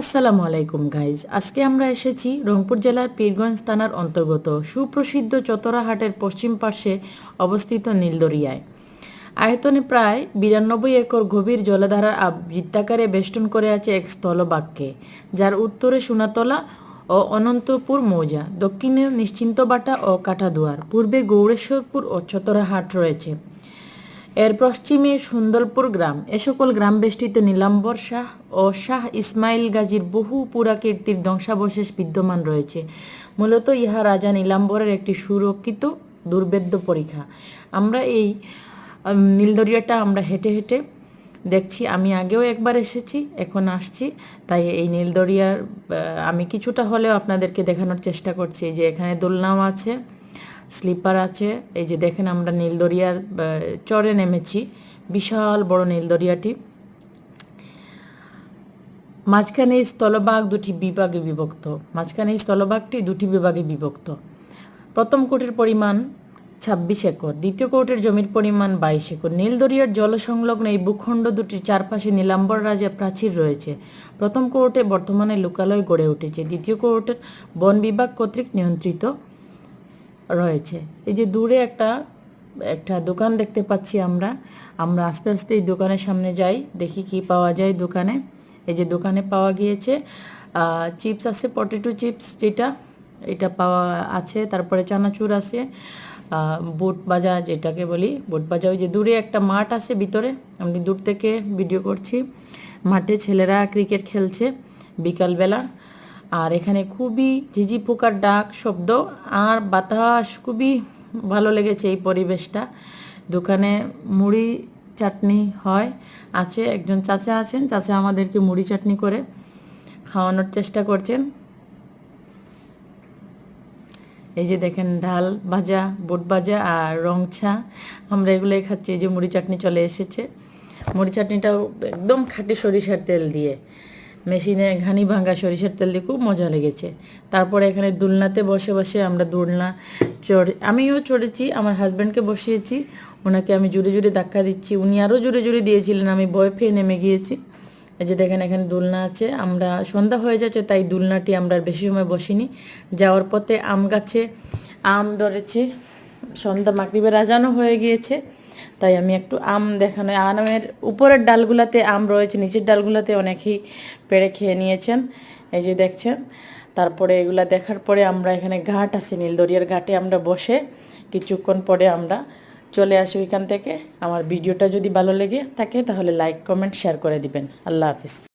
আসসালামু আলাইকুম গাইজ আজকে আমরা এসেছি রংপুর জেলার পীরগঞ্জ থানার অন্তর্গত সুপ্রসিদ্ধ চতরাহাটের পশ্চিম পার্শ্বে অবস্থিত নীলদরিয়ায়। আয়তনে প্রায় বিরানব্বই একর গভীর জলধারার বৃত্তাকারে বেষ্টন করে আছে এক স্থলবাক্যে, যার উত্তরে সোনাতলা ও অনন্তপুর মৌজা, দক্ষিণে নিশ্চিন্তবাটা ও কাঠাদুয়ার, পূর্বে গৌরেশ্বরপুর ও চতরাহাট রয়েছে। এর পশ্চিমে সুন্দরপুর গ্রাম। এ সকল গ্রাম বেষ্টিত নীলাম্বর শাহ ও শাহ ইসমাইল গাজীর বহু পুরাকীর্তির ধ্বংসাবশেষ বিদ্যমান রয়েছে। মূলত ইহা রাজা নীলাম্বরের একটি সুরক্ষিত দুর্বেদ্য পরীক্ষা। আমরা এই নীলদরিয়াটা আমরা হেঁটে হেঁটে দেখছি। আমি আগেও একবার এসেছি, এখন আসছি। তাই এই নীলদরিয়ার আমি কিছুটা হলেও আপনাদেরকে দেখানোর চেষ্টা করছি যে এখানে দোলনাও আছে। স্লিপার আছে, এই যে দেখেন আমরা নীলদরিয়ার চরে নেমেছি, বিশাল বড় নীলদরিয়াটি। মাঝখানে এই স্থলভাগ দুটি বিভাগে বিভক্ত। মাঝখানে এই স্থলভাগটি দুটি বিভাগে বিভক্ত। প্রথম কোটের পরিমাণ ছাব্বিশ একর, দ্বিতীয় কোটের জমির পরিমাণ বাইশ একর। নীলদরিয়ার জলসংলগ্ন এই ভূখণ্ড দুটির চারপাশে নীলাম্বর রাজা প্রাচীর রয়েছে। প্রথম কোর্টে বর্তমানে লোকালয় গড়ে উঠেছে। দ্বিতীয় কোর্টের বন বিভাগ কর্তৃক নিয়ন্ত্রিত। রয়েছে। এই যে দূরে একটা একটা দোকান দেখতে পাচ্ছি আমরা। আমরা আস্তে আস্তে এই দোকানের সামনে যাই, দেখি কি পাওয়া যায় দোকানে। এই যে দোকানে পাওয়া গিয়েছে চিপস আছে, পটেটো চিপস যেটা, এটা পাওয়া আছে, তারপরে চানাচুর আছে বুট ভাজা যেটাকে বলি। বুট বাজা ওই যে দূরে একটা মাঠ আছে ভিতরে, আমি দূর থেকে ভিডিও করছি। মাঠে ছেলেরা ক্রিকেট খেলছে বিকালবেলা। আর এখানে খুবই ঝিঝি পোকার ডাক শব্দ আর বাতাস খুবই ভালো লেগেছে এই পরিবেশটা। দোকানে মুড়ি চাটনি হয়, আছে, একজন চাচা আছেন, চাচা আমাদেরকে মুড়ি চাটনি করে খাওয়ানোর চেষ্টা করছেন। এই যে দেখেন ডাল ভাজা, বুট ভাজা আর রং চা আমরা এগুলোই খাচ্ছি, এই যে মুড়ি চাটনি চলে এসেছে। মুড়ি চাটনিটাও একদম খাঁটি সরিষার তেল দিয়ে। মেশিনে ঘানি ভাঙা সরিষার তেল দিয়ে খুব মজা লেগেছে। তারপরে এখানে দুলনাতে বসে বসে আমরা দুলনা চড়ে, আমিও চড়েছি, আমার হাজব্যান্ডকে বসিয়েছি, ওনাকে আমি জুড়ে জুড়ে ধাক্কা দিচ্ছি, উনি আরও জুড়ে জুড়ে দিয়েছিলেন, আমি বয় ফেয়ে নেমে গিয়েছি। যে দেখেন এখানে দুলনা আছে, আমরা সন্ধ্যা হয়ে যাচ্ছে, তাই দুলনাটি আমরা বেশি সময় বসিনি। যাওয়ার পথে আম গাছে আম ধরেছে, সন্ধ্যা মাগরিবের রাজানো হয়ে গিয়েছে। তাই আমি একটু আম দেখানো আমের উপরের ডালগুলাতে আম রয়েছে, নিচের ডালগুলাতে অনেকেই পেড়ে খেয়ে নিয়েছেন। এই যে দেখছেন, তারপরে এগুলা দেখার পরে আমরা এখানে ঘাট আছে, নীলদরিয়ার ঘাটে আমরা বসে কিছুক্ষণ পরে আমরা চলে আসি ওইখান থেকে। আমার ভিডিওটা যদি ভালো লেগে থাকে তাহলে লাইক কমেন্ট শেয়ার করে দিবেন। আল্লাহ হাফিজ।